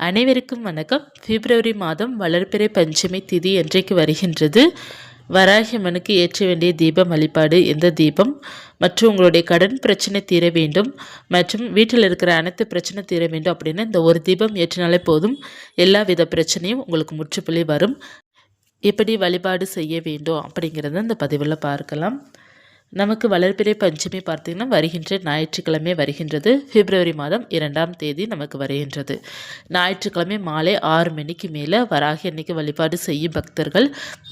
அனைவருக்கும் வணக்கம். பிப்ரவரி மாதம் வளர்பிறை பஞ்சமி திதி என்றைக்கு வருகின்றது? வராகியம்மனுக்கு ஏற்ற வேண்டிய தீபம் வழிபாடு எந்த தீபம்? மற்றும் உங்களுடைய கடன் பிரச்சனை தீர வேண்டும். மற்றும் வீட்டில் இருக்கிற அனைத்து பிரச்சனை தீர வேண்டும் அப்படின்னு இந்த ஒரு தீபம் ஏற்றினாலே போதும். எல்லா வித பிரச்சனையும் உங்களுக்கு முற்றுப்புள்ளி வரும். எப்படி வழிபாடு செய்ய வேண்டும் அப்படிங்கிறத இந்த பதிவில் பார்க்கலாம். நமக்கு வளர்பிறை பஞ்சமி பார்த்திங்கன்னா வருகின்ற ஞாயிற்றுக்கிழமை வருகின்றது. பிப்ரவரி மாதம் இரண்டாம் தேதி நமக்கு வருகின்றது. ஞாயிற்றுக்கிழமை மாலை ஆறு மணிக்கு மேலே வராகி அன்னைக்கு வழிபாடு செய்யும் பக்தர்கள்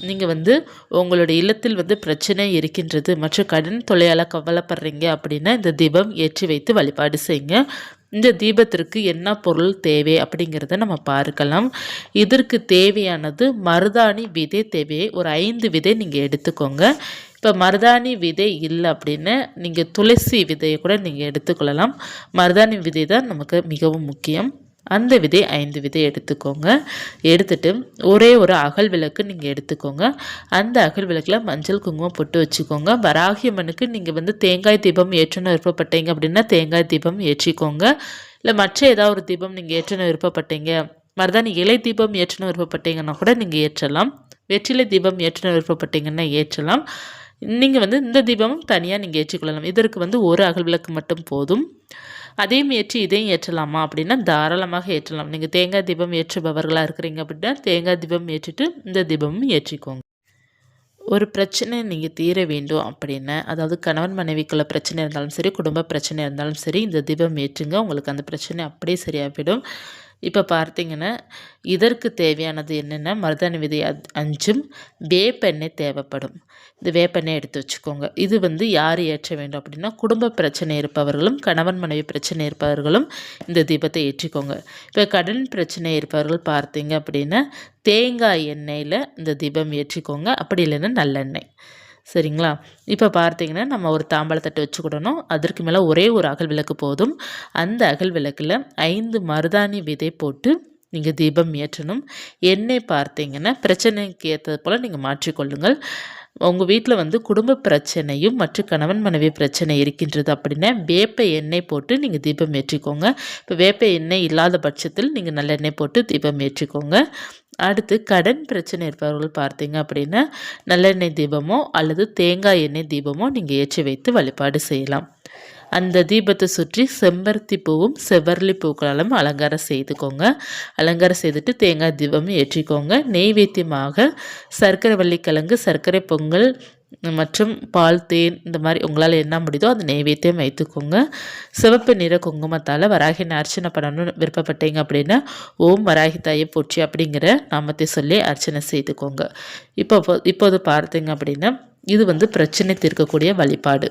நீங்கள் வந்து உங்களுடைய இல்லத்தில் வந்து பிரச்சனை இருக்கின்றது மற்றும் கடன் தொலையால் கவலைப்படுறீங்க அப்படின்னா இந்த தீபம் ஏற்றி வைத்து வழிபாடு செய்யுங்க. இந்த தீபத்திற்கு என்ன பொருள் தேவை அப்படிங்கிறத நம்ம பார்க்கலாம். இதற்கு தேவையானது மருதாணி விதை தேவையை ஒரு ஐந்து விதை நீங்கள் எடுத்துக்கோங்க. இப்போ மருதாணி விதை இல்லை அப்படின்னு நீங்கள் துளசி விதையை கூட நீங்கள் எடுத்துக்கொள்ளலாம். மருதாணி விதை தான் நமக்கு மிகவும் முக்கியம். அந்த விதை ஐந்து விதை எடுத்துக்கோங்க. எடுத்துட்டு ஒரே ஒரு அகல் விளக்கு நீங்கள் எடுத்துக்கோங்க. அந்த அகல் விளக்கில் மஞ்சள் குங்குமம் போட்டு வச்சுக்கோங்க. வராகியம்மனுக்கு நீங்கள் வந்து தேங்காய் தீபம் ஏற்றணும் விருப்பப்பட்டீங்க அப்படின்னா தேங்காய் தீபம் ஏற்றிக்கோங்க. இல்லை மற்ற ஏதாவது ஒரு தீபம் நீங்கள் ஏற்றணும் விருப்பப்பட்டீங்க மருதாணி இலை தீபம் ஏற்றணும் விருப்பப்பட்டீங்கன்னா கூட நீங்கள் ஏற்றலாம். வெற்றிலை தீபம் ஏற்றணும் விருப்பப்பட்டீங்கன்னா ஏற்றலாம். நீங்கள் வந்து இந்த தீபமும் தனியாக நீங்கள் ஏற்றிக்கொள்ளலாம். இதற்கு வந்து ஒரு அகல் விளக்கு மட்டும் போதும். அதையும் ஏற்றி இதையும் ஏற்றலாமா அப்படின்னா தாராளமாக ஏற்றலாம். நீங்கள் தேங்காய் தீபம் ஏற்றுபவர்களாக இருக்கிறீங்க அப்படின்னா தேங்காய் தீபம் ஏற்றிட்டு இந்த தீபமும் ஏற்றிக்கோங்க. ஒரு பிரச்சனை நீங்கள் தீர வேண்டும் அப்படின்னா அதாவது கணவன் மனைவிக்குள்ள பிரச்சனை இருந்தாலும் சரி குடும்ப பிரச்சனை இருந்தாலும் சரி இந்த தீபம் ஏற்றுங்க. உங்களுக்கு அந்த பிரச்சனை அப்படியே சரியாகிவிடும். இப்போ பார்த்தீங்கன்னா இதற்கு தேவையானது என்னென்னா மருதாணி விதை அஞ்சும் வேப்பெண்ணெய் தேவைப்படும். இந்த வேப்பெண்ணெய் எடுத்து வச்சுக்கோங்க. இது வந்து யார் ஏற்ற வேண்டும் அப்படின்னா குடும்ப பிரச்சனை இருப்பவர்களும் கணவன் மனைவி பிரச்சனை இருப்பவர்களும் இந்த தீபத்தை ஏற்றிக்கோங்க. இப்போ கடன் பிரச்சனை இருப்பவர்கள் பார்த்தீங்க அப்படின்னா தேங்காய் எண்ணெயில் இந்த தீபம் ஏற்றிக்கோங்க. அப்படி இல்லைன்னா நல்லெண்ணெய். சரிங்களா? இப்போ பார்த்தீங்கன்னா நம்ம ஒரு தாம்பாளத்தட்டு வச்சுக்கிடணும். அதற்கு மேலே ஒரே ஒரு அகல் விளக்கு போதும். அந்த அகல் விளக்கில் ஐந்து மருதாணி விதை போட்டு நீங்கள் தீபம் ஏற்றணும். எண்ணெய் பார்த்தீங்கன்னா பிரச்சனைக்கு ஏற்றது போல் நீங்கள் மாற்றிக்கொள்ளுங்கள். உங்கள் வீட்டில் வந்து குடும்ப பிரச்சனையும் மற்றும் கணவன் மனைவி பிரச்சனை இருக்கின்றது அப்படின்னா வேப்ப எண்ணெய் போட்டு நீங்கள் தீபம் ஏற்றிக்கோங்க. இப்போ வேப்ப எண்ணெய் இல்லாத பட்சத்தில் நீங்கள் நல்லெண்ணெய் போட்டு தீபம் ஏற்றிக்கோங்க. அடுத்து கடன் பிரச்சனை இருப்பவர்கள் பார்த்தீங்க அப்படின்னா நல்லெண்ணெய் தீபமோ அல்லது தேங்காய் எண்ணெய் தீபமோ நீங்கள் ஏற்றி வைத்து வழிபாடு செய்யலாம். அந்த தீபத்தை சுற்றி செம்பருத்தி பூவும் செவ்வரளி பூக்களாலும் அலங்காரம் செய்துக்கோங்க. அலங்காரம் செய்துட்டு தேங்காய் தீபம் ஏற்றிக்கோங்க. நெய்வேத்தியமாக சர்க்கரை வள்ளிக்கிழங்கு சர்க்கரை பொங்கல் மற்றும் பால் தேன் இந்த மாதிரி உங்களால் என்ன முடியுதோ அந்த நெய்வேத்தியம் வைத்துக்கோங்க. சிவப்பு நிற குங்குமத்தால் வராகினை அர்ச்சனை பண்ணணும்னு விருப்பப்பட்டீங்க அப்படின்னா ஓம் வராகி தாயை போற்றி அப்படிங்கிற நாமத்தை சொல்லி அர்ச்சனை செய்துக்கோங்க. இப்போ இப்போது பார்த்தீங்க அப்படின்னா இது வந்து பிரச்சனை தீர்க்கக்கூடிய வழிபாடு.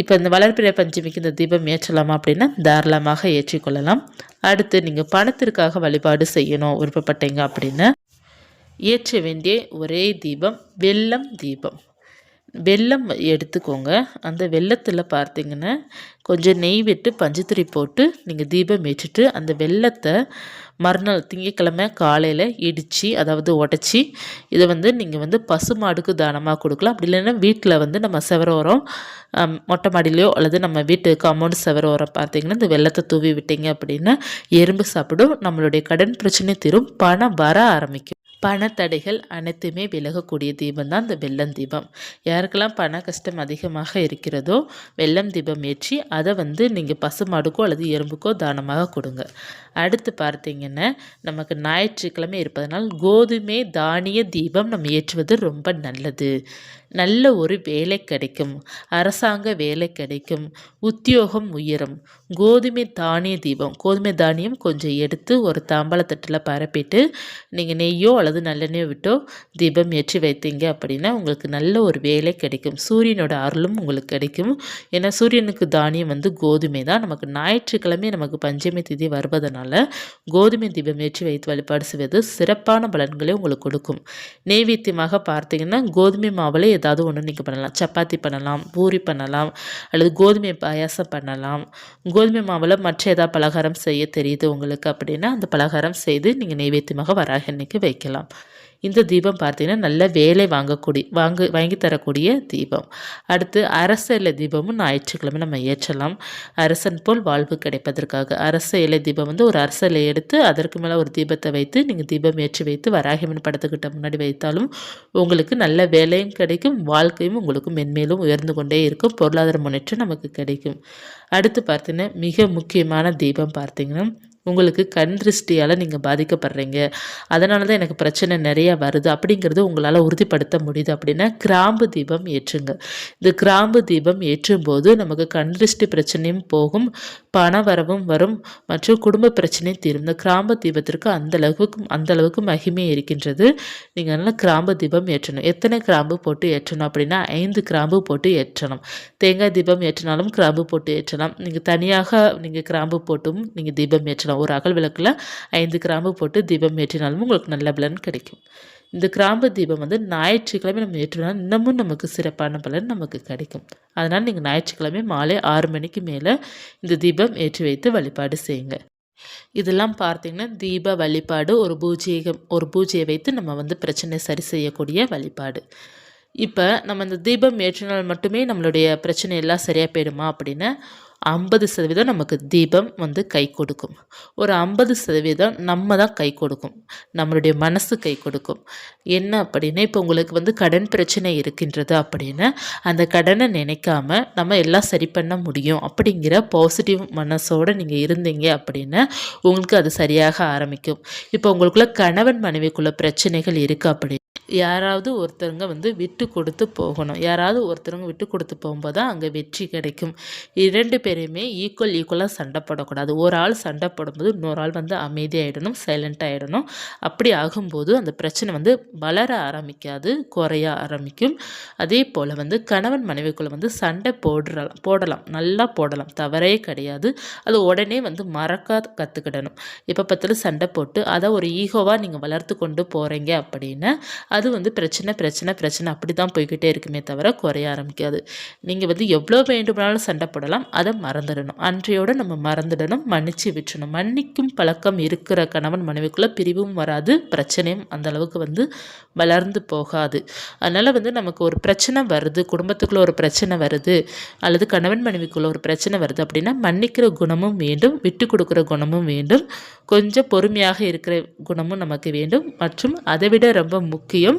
இப்போ இந்த வளர்ப்பிறை பஞ்சமிக்கு இந்த தீபம் ஏற்றலாமா அப்படின்னா தாராளமாக ஏற்றிக்கொள்ளலாம். அடுத்து நீங்கள் பணத்திற்காக வழிபாடு செய்யணும் விருப்பப்பட்டீங்க அப்படின்னா ஏற்ற வேண்டிய ஒரே தீபம் வெள்ளம் தீபம். வெல்லம் எடுத்துக்கோங்க. அந்த வெள்ளத்தில் பார்த்தீங்கன்னா கொஞ்சம் நெய் விட்டு பஞ்சுத்திரி போட்டு நீங்கள் தீபம் ஏற்றிட்டு அந்த வெள்ளத்தை மறுநாள் திங்கக்கிழமை காலையில் இடித்து அதாவது உடச்சி இதை வந்து நீங்கள் வந்து பசு மாடுக்கு தானமாக கொடுக்கலாம். அப்படி இல்லைன்னா வீட்டில் வந்து நம்ம செவரோரம் மொட்டை மாடிலையோ அல்லது நம்ம வீட்டு காம்பவுண்ட் செவரோரம் பார்த்தீங்கன்னா இந்த வெள்ளத்தை தூவி விட்டீங்க அப்படின்னா எறும்பு சாப்பிடும் நம்மளுடைய கடன் பிரச்சனை தீரும் பணம் வர ஆரம்பிக்கும். பணத்தடைகள் அனைத்துமே விலகக்கூடிய தீபம் தான் இந்த வெள்ளம் தீபம். யாருக்கெல்லாம் பண கஷ்டம் அதிகமாக இருக்கிறதோ வெள்ளம் தீபம் ஏற்றி அதை வந்து நீங்கள் பசுமாடுக்கோ அல்லது எறும்புக்கோ தானமாக கொடுங்க. அடுத்து பார்த்தீங்கன்னா நமக்கு ஞாயிற்றுக்கிழமை இருப்பதனால் கோதுமை தானிய தீபம் நம்ம ஏற்றுவது ரொம்ப நல்லது. நல்ல ஒரு வேலை கிடைக்கும். அரசாங்க வேலை கிடைக்கும். உத்தியோகம் உயரும். கோதுமை தானிய தீபம். கோதுமை தானியம் கொஞ்சம் எடுத்து ஒரு தாம்பாளத்தட்டில் பரப்பிட்டு நீங்கள் நெய்யோ அல்லது நல்லெண்ணெயோ விட்டோ தீபம் ஏற்றி வைத்தீங்க அப்படின்னா உங்களுக்கு நல்ல ஒரு வேலை கிடைக்கும். சூரியனோட அருளும் உங்களுக்கு கிடைக்கும். ஏன்னா சூரியனுக்கு தானியம் வந்து கோதுமை தான். நமக்கு ஞாயிற்றுக்கிழமை நமக்கு பஞ்சமி திதி வருவதனால கோதுமை தீபம் ஏற்றி வைத்து வழிபாடு செய்வது சிறப்பான பலன்களை உங்களுக்கு கொடுக்கும். நெய்வேத்தியமாக பார்த்தீங்கன்னா கோதுமை மாவில் ஏதாவது ஒன்று நீங்கள் பண்ணலாம். சப்பாத்தி பண்ணலாம் பூரி பண்ணலாம் அல்லது கோதுமை பாயாசம் பண்ணலாம். கோதுமை மாவில் மற்ற ஏதாவது பலகாரம் செய்ய தெரியுது உங்களுக்கு அப்படின்னா அந்த பலகாரம் செய்து நீங்கள் நைவேத்தியமாக வராக அன்னைக்கு வைக்கலாம். இந்த தீபம் பார்த்தீங்கன்னா நல்ல வேலை வாங்கக்கூடிய வாங்க வாங்கி தரக்கூடிய தீபம். அடுத்து அரச இலை தீபமும் ஞாயிற்றுக்கிழமை நம்ம ஏற்றலாம். அரசன் போல் வாழ்வு கிடைப்பதற்காக அரச இலை தீபம் வந்து ஒரு அரச இலை எடுத்து அதற்கு மேலே ஒரு தீபத்தை வைத்து நீங்கள் தீபம் ஏற்றி வைத்து வராகிமன் படத்துக்கிட்ட முன்னாடி வைத்தாலும் உங்களுக்கு நல்ல வேலையும் கிடைக்கும் வாழ்க்கையும் உங்களுக்கு மென்மேலும் உயர்ந்து கொண்டே இருக்கும். பொருளாதார முன்னேற்றம் நமக்கு கிடைக்கும். அடுத்து பார்த்தீங்கன்னா மிக முக்கியமான தீபம் பார்த்தீங்கன்னா உங்களுக்கு கண் திருஷ்டியால் நீங்கள் பாதிக்கப்படுறீங்க. அதனால தான் எனக்கு பிரச்சனை நிறையா வருது. அப்படிங்கிறது உங்களால் உறுதிப்படுத்த முடியுது அப்படின்னா கிராம்பு தீபம் ஏற்றுங்க. இந்த கிராம்பு தீபம் ஏற்றும் போது நமக்கு கண் திருஷ்டி பிரச்சனையும் போகும் பண வரவும் வரும் மற்றும் குடும்ப பிரச்சனையும் தீரும். இந்த கிராம்பு தீபத்திற்கு அந்த அளவுக்கு அந்த அளவுக்கு மகிமை இருக்கின்றது. நீங்கள் நல்லா கிராம்பு தீபம் ஏற்றணும். எத்தனை கிராம்பு போட்டு ஏற்றணும் அப்படின்னா ஐந்து கிராம்பு போட்டு ஏற்றணும். தேங்காய் தீபம் ஏற்றினாலும் கிராம்பு போட்டு ஏற்றலாம். நீங்கள் தனியாக நீங்கள் கிராம்பு போட்டும் நீங்கள் தீபம் ஏற்றலாம். ஒரு அகல் விளக்கில் ஐந்து கிராம்பு போட்டு தீபம் ஏற்றினாலும் உங்களுக்கு நல்ல பலன் கிடைக்கும். இந்த கிராம்பு தீபம் வந்து ஞாயிற்றுக்கிழமை நம்ம ஏற்றினால் இன்னமும் நமக்கு சிறப்பான பலன் நமக்கு கிடைக்கும். அதனால் நீங்கள் ஞாயிற்றுக்கிழமை மாலை ஆறு மணிக்கு மேலே இந்த தீபம் ஏற்றி வைத்து வழிபாடு செய்யுங்க. இதெல்லாம் பார்த்தீங்கன்னா தீப வழிபாடு ஒரு பூஜையம் ஒரு பூஜையை வைத்து நம்ம வந்து பிரச்சனை சரி செய்யக்கூடிய வழிபாடு. இப்போ நம்ம இந்த தீபம் ஏற்றினால் மட்டுமே நம்மளுடைய பிரச்சனை எல்லாம் சரியாக போயிடுமா அப்படின்னா ஐம்பது சதவீதம் நமக்கு தீபம் வந்து கை கொடுக்கும். ஒரு ஐம்பது சதவீதம் நம்ம தான் கை கொடுக்கும். நம்மளுடைய மனசு கை கொடுக்கும். என்ன அப்படின்னா இப்போ உங்களுக்கு வந்து கடன் பிரச்சனை இருக்கின்றது அப்படின்னா அந்த கடனை நினைக்காம நம்ம எல்லாம் சரி பண்ண முடியும். அப்படிங்கிற பாசிட்டிவ் மனசோடு நீங்கள் இருந்தீங்க அப்படின்னா உங்களுக்கு அது சரியாக ஆரம்பிக்கும். இப்போ உங்களுக்குள்ள கணவன் மனைவிக்குள்ள பிரச்சனைகள் இருக்குது அப்படின்னு யாராவது ஒருத்தருங்க வந்து விட்டு கொடுத்து போகணும். யாராவது ஒருத்தருங்க விட்டு கொடுத்து போகும்போது தான் அங்கே வெற்றி கிடைக்கும். இரண்டு பேருமே ஈக்குவல் ஈக்குவலாக சண்டை போடக்கூடாது. ஒரு ஆள் சண்டை போடும்போது இன்னொரு ஆள் வந்து அமைதியாகிடணும் சைலண்ட் ஆகிடணும் அப்படி ஆகும்போது அந்த பிரச்சனை வந்து வளர ஆரம்பிக்காது குறைய ஆரம்பிக்கும். அதே போல் வந்து கணவன் மனைவிக்குள்ளே வந்து சண்டை போடுறலாம் போடலாம். நல்லா போடலாம். தவறே கிடையாது. அது உடனே வந்து மறக்க கற்றுக்கிடணும் எப்போ பார்த்தாலும் சண்டை போட்டு அதை ஒரு ஈகோவாக நீங்கள் வளர்த்து கொண்டு போகிறீங்க அப்படின்னா அது அது வந்து பிரச்சனை பிரச்சனை பிரச்சனை அப்படி தான் போய்கிட்டே இருக்குமே தவிர குறைய ஆரம்பிக்காது. நீங்கள் வந்து எவ்வளோ வேண்டுமானாலும் சண்டை போடலாம் அதை மறந்துடணும். அன்றையோடு நம்ம மறந்துடணும் மன்னிச்சு விட்டுணும் மன்னிக்கும் பழக்கம் இருக்கிற கணவன் மனைவிக்குள்ளே பிரிவும் வராது பிரச்சனையும் அந்தளவுக்கு வந்து வளர்ந்து போகாது. அதனால் வந்து நமக்கு ஒரு பிரச்சனை வருது குடும்பத்துக்குள்ளே ஒரு பிரச்சனை வருது அல்லது கணவன் மனைவிக்குள்ளே ஒரு பிரச்சனை வருது அப்படின்னா மன்னிக்கிற குணமும் வேண்டும் விட்டு கொடுக்குற குணமும் வேண்டும். கொஞ்சம் பொறுமையாக இருக்கிற குணமும் நமக்கு வேண்டும். மற்றும் அதை விட ரொம்ப முக்கியம்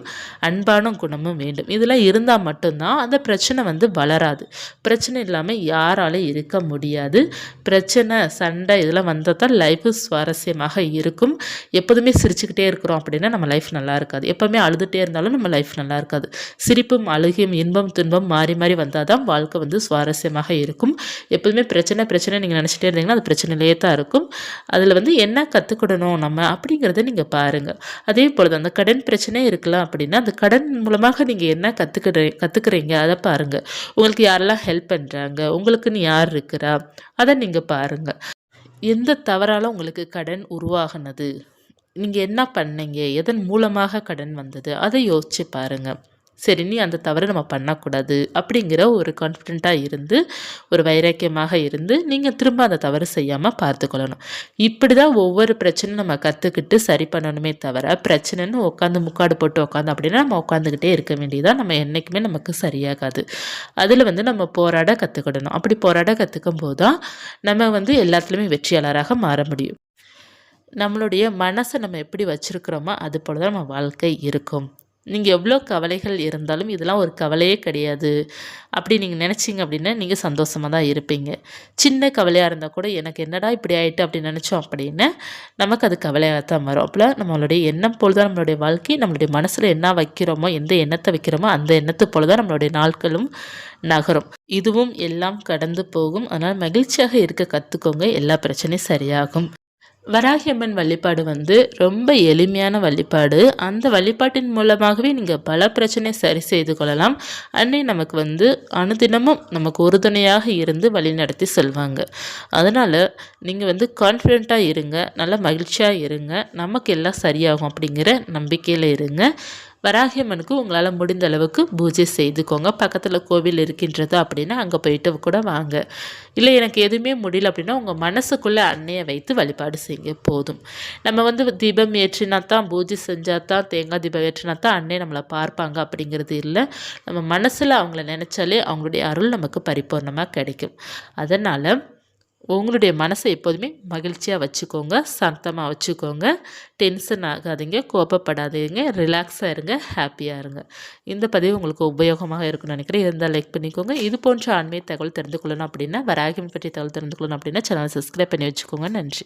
அன்பான குணமும் வேண்டும். இதெல்லாம் இருந்தால் மட்டும்தான் அந்த பிரச்சனை வந்து வளராது. பிரச்சனை இல்லாமல் யாராலும் இருக்க முடியாது. பிரச்சனை சண்டை இதெல்லாம் வந்தால் தான் லைஃப் சுவாரஸ்யமாக இருக்கும். எப்போதுமே சிரிச்சுக்கிட்டே இருக்கிறோம் அப்படின்னா நம்ம லைஃப் நல்லா இருக்காது. எப்போவுமே அழுதுகிட்டே இருந்தாலும் நம்ம லைஃப் நல்லா இருக்காது. சிரிப்பும் அழுகியும் இன்பம் துன்பம் மாறி மாறி வந்தால் தான் வாழ்க்கை வந்து சுவாரஸ்யமாக இருக்கும். எப்போதுமே பிரச்சனை பிரச்சனை நீங்கள் நினச்சிட்டே இருந்தீங்கன்னா அது பிரச்சனையிலே தான் இருக்கும். அதில் வந்து என்ன கற்றுக்கிடணும் நம்ம அப்படிங்கிறத நீங்கள் பாருங்கள் அதே போல் அந்த கடன் பிரச்சனை இருக்கலாம் அப்படின்னா அந்த கடன் மூலமாக நீங்கள் என்ன கற்றுக்கிற கற்றுக்குறீங்க அதை பாருங்கள் உங்களுக்கு யாரெல்லாம் ஹெல்ப் பண்ணுறாங்க உங்களுக்குன்னு யார் இருக்கிறா? அதை நீங்கள் பாருங்கள் எந்த தவறால் உங்களுக்கு கடன் உருவாகினது? நீங்கள் என்ன பண்ணீங்க? எதன் மூலமாக கடன் வந்தது? அதை யோசித்து பாருங்கள் சரி நீ அந்த தவறை நம்ம பண்ணக்கூடாது அப்படிங்கிற ஒரு கான்ஃபிடெண்ட்டாக இருந்து ஒரு வைராக்கியமாக இருந்து நீங்கள் திரும்ப அந்த தவறு செய்யாமல் பார்த்துக்கொள்ளணும். இப்படி தான் ஒவ்வொரு பிரச்சனையும் நம்ம கற்றுக்கிட்டு சரி பண்ணணுமே தவிர பிரச்சனைன்னு உட்காந்து முக்காடு போட்டு உட்காந்து அப்படின்னா நம்ம உட்காந்துக்கிட்டே இருக்க வேண்டியதாக நம்ம என்றைக்குமே நமக்கு சரியாகாது. அதில் வந்து நம்ம போராட கற்றுக்கிடணும் அப்படி போராட கற்றுக்கும் போது தான் நம்ம வந்து எல்லாத்துலேயுமே வெற்றியாளராக மாற முடியும். நம்மளுடைய மனசை நம்ம எப்படி வச்சுருக்கிறோமோ அது போல் தான் நம்ம வாழ்க்கை இருக்கும். நீங்கள் எவ்வளோ கவலைகள் இருந்தாலும் இதெல்லாம் ஒரு கவலையே கிடையாது. அப்படி நீங்கள் நினச்சிங்க அப்படின்னா நீங்கள் சந்தோஷமாக தான் இருப்பீங்க. சின்ன கவலையாக இருந்தால் கூட எனக்கு என்னடா இப்படி ஆகிட்டு அப்படி நினச்சோம் அப்படின்னா நமக்கு அது கவலையாக தான் வரும். அப்போ நம்மளுடைய எண்ணம் போல் தான் நம்மளுடைய வாழ்க்கை நம்மளுடைய மனசில் என்ன வைக்கிறோமோ எந்த எண்ணத்தை வைக்கிறோமோ அந்த எண்ணத்து போல் தான் நம்மளுடைய நாட்களும் நகரும். இதுவும் எல்லாம் கடந்து போகும். அதனால் மகிழ்ச்சியாக இருக்க கற்றுக்கோங்க எல்லா பிரச்சனையும் சரியாகும். வராகியம்மன் வழிபாடு வந்து ரொம்ப எளிமையான வழிபாடு. அந்த வழிபாட்டின் மூலமாகவே நீங்கள் பல பிரச்சனை சரி செய்து கொள்ளலாம். அன்னை நமக்கு வந்து அனுதினமும் நமக்கு உறுதுணையாக இருந்து வழிநடத்தி செல்வாங்க. அதனால் நீங்கள் வந்து கான்ஃபிடெண்ட்டாக இருங்க நல்ல மகிழ்ச்சியாக இருங்க நமக்கு எல்லாம் சரியாகும் அப்படிங்கிற நம்பிக்கையில் இருங்க. வராகியம்மனுக்கு உங்களால் முடிந்த அளவுக்கு பூஜை செய்துக்கோங்க. பக்கத்தில் கோவில் இருக்கின்றது அப்படின்னா அங்கே போயிட்டு கூட வாங்க. இல்லை எனக்கு எதுவுமே முடியல அப்படின்னா உங்கள் மனசுக்குள்ளே அன்னையை வைத்து வழிபாடு செய்யுங்க. போதும். நம்ம வந்து தீபம் ஏற்றினா தான் பூஜை செஞ்சால் தான் தேங்காய் தீபம் ஏற்றினா தான் அன்னை நம்மளை பார்ப்பாங்க அப்படிங்கிறது இல்லை. நம்ம மனசில் அவங்கள நினச்சாலே அவங்களுடைய அருள் நமக்கு பரிபூர்ணமாக கிடைக்கும். அதனால் உங்களுடைய மனசை எப்போதுமே மகிழ்ச்சியாக வச்சுக்கோங்க சந்தமாக வச்சுக்கோங்க. டென்ஷன் ஆகாதீங்க கோபப்படாதீங்க ரிலாக்ஸாக இருங்க ஹாப்பியாக இருங்க. இந்த பதிவு உங்களுக்கு உபயோகமாக இருக்கும்னு நினைக்கிறேன். இருந்தால் லைக் பண்ணிக்கோங்க. இது போன்ற ஆன்மீக தகவல் தெரிந்து கொள்ளணும் அப்படின்னா வராகியம் பற்றி தகவல் தெரிந்து கொள்ளணும் அப்படின்னா சேனல் சப்ஸ்கிரைப் பண்ணி வச்சுக்கோங்க. நன்றி.